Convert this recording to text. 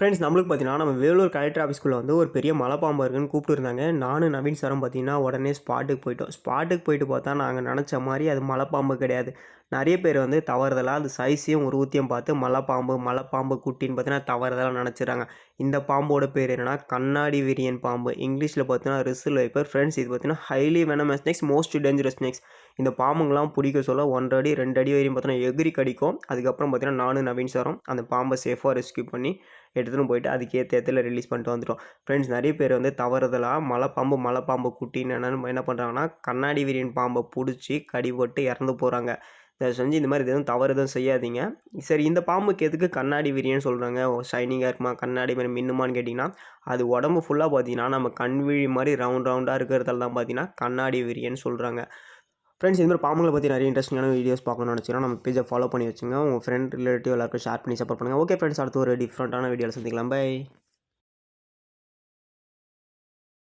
Friends நம்மளுக்கு பார்த்தீங்கன்னா நம்ம வேலூர் கலெக்டர் ஆஃபீஸ்க்குள்ளே வந்து ஒரு பெரிய மலைப்பாம்பு இருக்குன்னு கூப்பிட்டுருந்தாங்க நானும் நவீன் சாரும் பார்த்தீங்கன்னா உடனே ஸ்பாட்டுக்கு போயிட்டோம். ஸ்பாட்டுக்கு போயிட்டு பார்த்தா நாங்கள் நினச்ச மாதிரி அது மலைப்பாம்பு கிடையாது. நிறைய பேர் வந்து தவறுதலாக அது சைஸையும் உருவத்தையும் பார்த்து மலைப்பாம்பு மலைப்பாம்பு குட்டின்னு பார்த்தீங்கன்னா தவறுதலாக நினச்சிறாங்க. இந்த பாம்போட பேர் என்னன்னா கண்ணாடி விரியன் பாம்பு. இங்கிலீஷில் பார்த்தீங்கன்னா ரிசில் வைப்பர் ஃப்ரெண்ட்ஸ் இது பார்த்தீங்கன்னா highly venomous snakes most dangerous snakes இந்த பாம்புங்கெலாம் பிடிக்க சொல்ல ஒன்றரை அடி ரெண்டு அடி வரையும் பார்த்தீங்கன்னா எகிரி கடிக்கும். அதுக்கப்புறம் பார்த்தீங்கன்னா நானும் நவீன் சாரும் அந்த பாம்பை சேஃபாக ரெஸ்க்யூ பண்ணி எடுத்துன்னு போயிட்டு அதுக்கேற்ற இடத்துல ரிலீஸ் பண்ணிட்டு வந்துட்டோம். ஃப்ரெண்ட்ஸ் நிறைய பேர் வந்து தவறுதலாக மலைப்பாம்பு மலைப்பாம்பு குட்டின்னு என்னென்னு என்ன பண்ணுறாங்கன்னா கண்ணாடி விரியன் பாம்பை பிடிச்சி கடி போட்டு இறந்து போகிறாங்க தயவு செஞ்சு இந்த மாதிரி எதுவும் தவறு எதுவும் செய்யாதீங்க. சரி இந்த பாம்புக்கு எதுக்கு கண்ணாடி விரியன்னு சொல்கிறாங்க ஷைனிங்காக இருக்குமா? கண்ணாடி மாதிரி மின்னுமான்னு கேட்டிங்கன்னா அது உடம்பு ஃபுல்லாக பார்த்தீங்கன்னா நம்ம கண்விழி மாதிரி ரவுண்ட் ரவுண்டாக இருக்கிறதால தான் பார்த்தீங்கன்னா கண்ணாடி விரியன்னு சொல்கிறாங்க ஃப்ரெண்ட்ஸ் இந்த மாதிரி பாம்புகளை பற்றி நிறைய இன்ட்ரெஸ்டிங்கான வீடியோஸ் பார்க்கணும்னு நினச்சிங்கன்னா நம்ம பேஜை ஃபாலோ பண்ணி வச்சுங்க. உங்கள் ஃப்ரெண்ட் ரிலேட்டிவ் எல்லாருக்கும் ஷேர் பண்ணி சப்போர்ட் பண்ணுங்கள் ஓகே ஃப்ரெண்ட்ஸ் அடுத்து ஒரு டிஃப்ரெண்ட்டான வீடியோவில் சந்திக்கலாம். பை